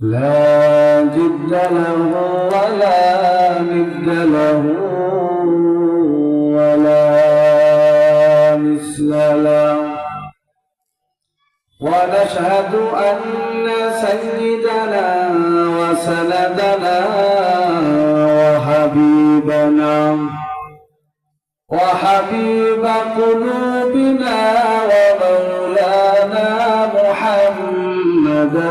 لا جد له ولا ند له ولا مثل له. ونشهد أن سيدنا وسندنا وحبيبنا وحبيب قلوبنا ومولانا محمدا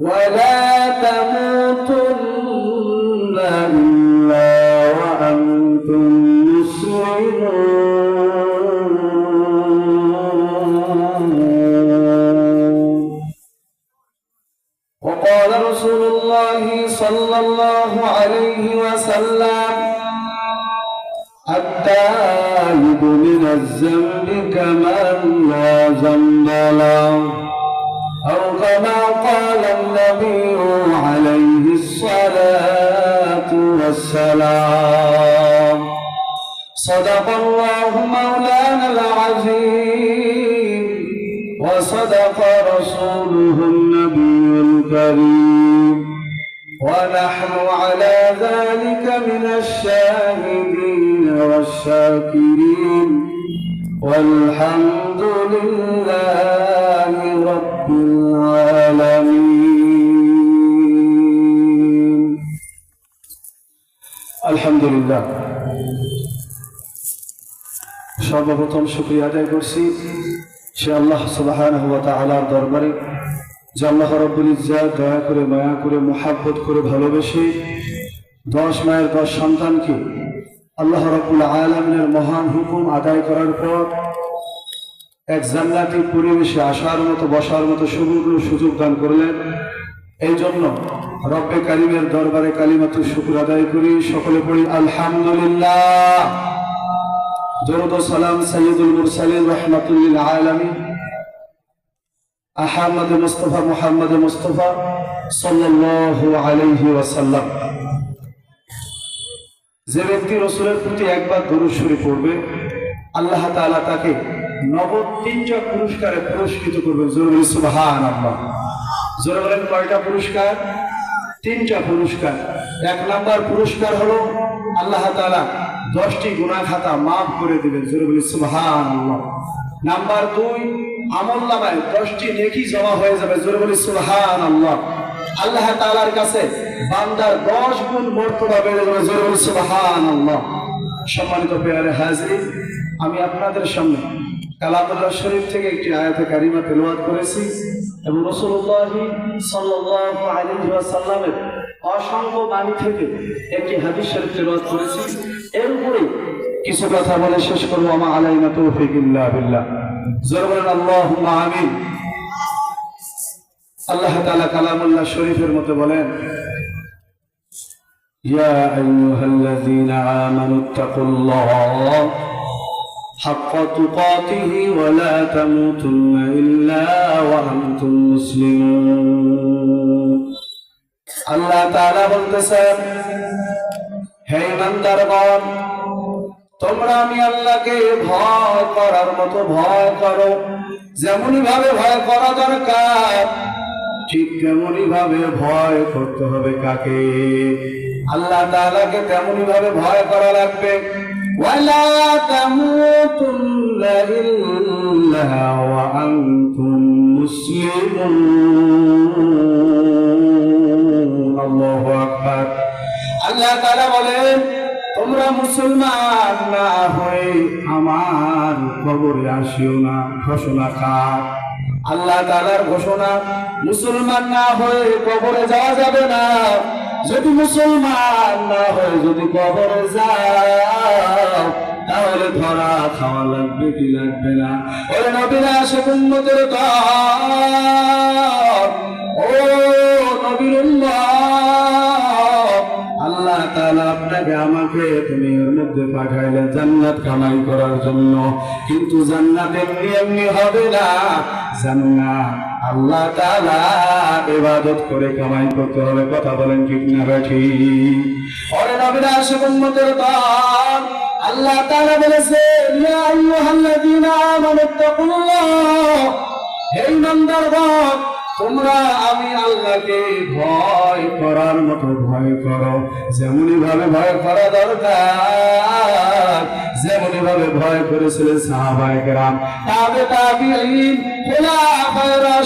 ولا تموتن إلا وأنتم مسلمون. وقال رسول الله صلى الله عليه وسلم التائب من الذنب كمن لا ذنب له. أو كما قال النبي عليه الصلاة والسلام. صدق الله مولانا العظيم. وصدق رسوله النبي الكريم. ونحن على ذلك من الشاهدين والشاكرين. والحمد لله العالمين الحمد لله সর্বপ্রথম শুক্রিয়া আদায় করছি সে আল্লাহ সুবহানাহু ওয়া তাআলার দরবারে যে আল্লাহ রাব্বুল ইজ্জাত দয়া করে মায়া করে মোহাব্বত করে ভালোবেসে দশ মায়ের দশ সন্তানকে আল্লাহ রাব্বুল আলামিনের মহান হুকুম আদায় করার পর এক জান্নাতি পরিবেশে আসার মতো, বসার মতো সুযোগ সুযোগ দান করলেন। এই জন্য রব্বে কারিমের দরবারে কালিমাতু শুকুর আদায় করি। সকলে পড়ি, আলহামদুলিল্লাহ। দরুদ সালাম সৈয়দুল মুরসালিন রহমাতুল্লিল আলামিন। আহমদ মুস্তফা, মুহাম্মদ মুস্তফা সাল্লাল্লাহু আলাইহি ওয়াসাল্লাম। যে ব্যক্তি রসুলের প্রতি একবার দরুদ শরীফ পড়বে, আল্লাহ তাআলা তাকে নগদ তিনটা পুরস্কারে পুরস্কৃত করবেন জরুরি সুবহান আল্লাহ জোরে বলেন, কয়টা পুরস্কার? তিনটা পুরস্কার। এক নাম্বার পুরস্কার হলো আল্লাহ তাআলা দশটি গুনাহ খাতা মাফ করে দিবেন, জোরে বলি সুবহান আল্লাহ নাম্বার দুই, আমল নামায় দশটি নেকি জমা হয়ে যাবে, জোরে বলি সুবহান আল্লাহ আল্লাহ তাআলার কাছে বান্দার দশ গুণ মর্তবা বেড়ে যাবে, জোরে বলি আল্লাহ সম্মানিত পেয়ারে হাজির আমি আপনাদের সামনে কালামুল্লাহ শরীফ থেকে একটি আয়াতে কারিমা তেলাওয়াত করেছি এবং রাসূলুল্লাহ সাল্লাল্লাহু আলাইহি ওয়াসাল্লামের অসংখ্য বাণী থেকে একটি হাদিস শরীফ তেলাওয়াত করেছি এর উপরে কিছু কথা বলে শেষ করবো আমা আলাইনা তৌফিক ইল্লা বিল্লাহ জোরে বলেন আল্লাহুম্মা আমিন আল্লাহ তাআলা কালামুল্লাহ শরীফের মধ্যে বলেন يا أيها الذين آمنوا اتقوا الله حق تقاته ولا تموتن إلا وأنتم مسلمون আল্লাহ তাআলা বলতেছেন হে ইমানদারগণ তোমরা আমি আল্লাহকে ভয় করার মতো ভয় করো যেমনই ভাবে ভয় করা দরকার ঠিক তেমনই ভাবে ভয় করতে হবে কাকে আল্লাহ তাআলাকে তেমনই ভাবে ভয় করা লাগবে তামুতুন্না ইল্লা ওয়া আনতুম মুসলিমুন আল্লাহু আকবার আল্লাহ তাআলা বলেন, তোমরা মুসলমান না হয়ে আমার কবরে আসিও না। ঘোষণা খাও আল্লাহ তাআলার ঘোষণা, মুসলমান না হয়ে কবরে যাওয়া যাবে না। যদি মুসলমান না হয়ে যদি কবরে যাও তাহলে খাওয়া লাগবে কি লাগবে না? ওরে নবীরা আসে উন্নতের ও নবীর আল্লাহ তাআলা আপনাকে, আমাকে তুমি এর মধ্যে পাঠাইলেন জান্নাত কামাই করার জন্য। কিন্তু জান্নাত এমনি এমনি হবে না। জান্নাত আল্লাহ ইবাদত করে কামাই করতে হবে, কথা বলেন ঠিক না দল, আল্লাহ তাআলা বলেছে তোমরা আমি আল্লাহকে ভয় করার মতো ভয় করো। যেমনই ভাবে ভয় করা দরকার যেমনই ভাবে ভয় করেছিলেন সাহাবায়ে কেরাম। তাবে তাবিঈন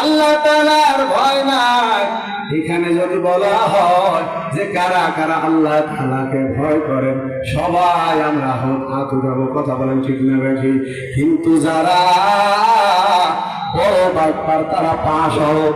আল্লাহ তালার ভয় নাই। এখানে যদি বলা হয় যে কারা কারা আল্লাহ তালাকে ভয় করেন, সবাই আমরা হোক হাত যাব কথা বলেন ঠিক না বেশি কিন্তু যারা বড় বাপার তারা পাশ হোক